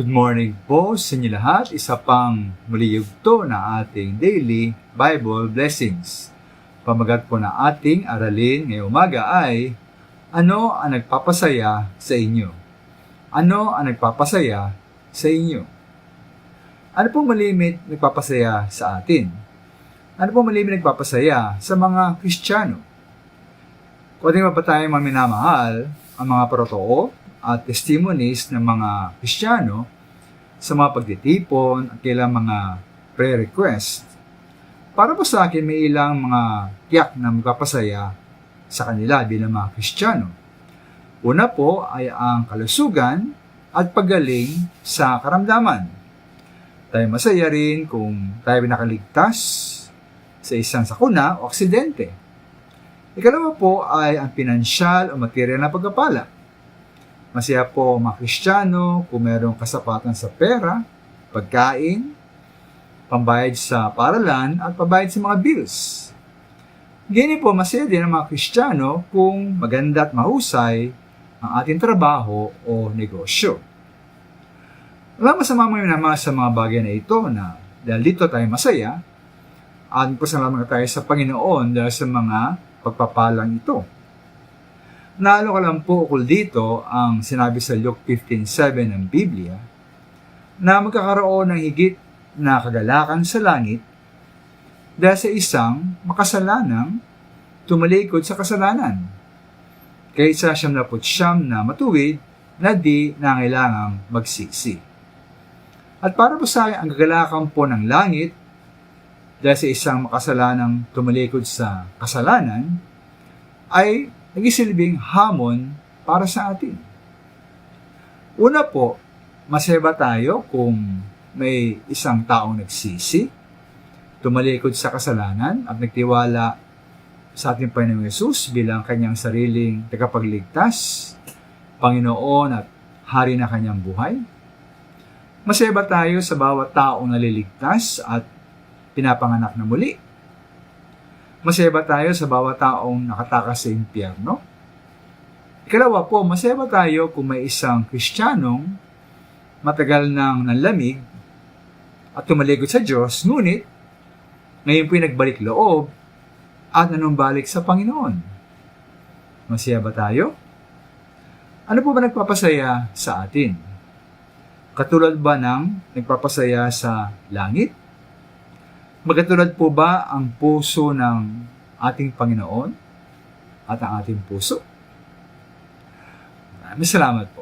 Good morning po sa inyo lahat. Isa pang muli yugto na ating daily Bible blessings. Pamagat po na ating aralin ngayong umaga ay Ano ang nagpapasaya sa inyo? Ano ang nagpapasaya sa inyo? Ano pong malimit nagpapasaya sa atin? Ano pong malimit nagpapasaya sa mga Kristiyano? Kung ating pa tayo mga minamahal, ang mga protoo at testimonies ng mga Kristiyano sa mga pagtitipon at kailang mga prayer request, para po sa akin may ilang mga tiyak na magpapasaya sa kanila bilang mga Kristiyano. Una po ay ang kalusugan at paggaling sa karamdaman. Tayo masaya rin kung tayo nakaligtas sa isang sakuna o aksidente. Ikalawa po ay ang pinansyal o material na pagkapala. Masaya po mga Kristiyano kung mayroong kasapatan sa pera, pagkain, pambayad sa paralan at pambayad sa mga bills. Gini po, masaya din ang mga Kristiyano kung maganda at mahusay ang ating trabaho o negosyo. Wala masama mga naman sa mga bagay na ito na dahil dito tayo masaya at pasalamat tayo sa Panginoon dahil sa mga pagpapalang ito. Naalo ka lang po ukol dito ang sinabi sa Luke 15.7 ng Biblia na magkakaroon ng higit na kagalakan sa langit dahil sa isang makasalanang tumalikod sa kasalanan kaysa siyam na siyam na matuwid na di nangailangang magsisi. At para po sa akin, ang kagalakan po ng langit dahil sa isang makasalanang tumalikod sa kasalanan ay nagisilbing hamon para sa atin. Una po, masaya tayo kung may isang taong nagsisi, tumalikod sa kasalanan at nagtiwala sa ating Panginoong Yesus bilang kanyang sariling tagapagligtas, Panginoon at Hari na kanyang buhay? Masaya ba tayo sa bawat taong naliligtas at pinapanganak na muli? Masaya tayo sa bawat taong nakatakas sa impyerno? Ikalawa po, masaya tayo kung may isang Kristiyanong matagal nang nanlamig at tumalikod sa Diyos, ngunit ngayon po'y nagbalik loob at nanumbalik sa Panginoon? Masaya ba tayo? Ano po ba nagpapasaya sa atin? Katulad ba ng nagpapasaya sa langit? Magkatulad po ba ang puso ng ating Panginoon at ang ating puso? Maraming salamat po.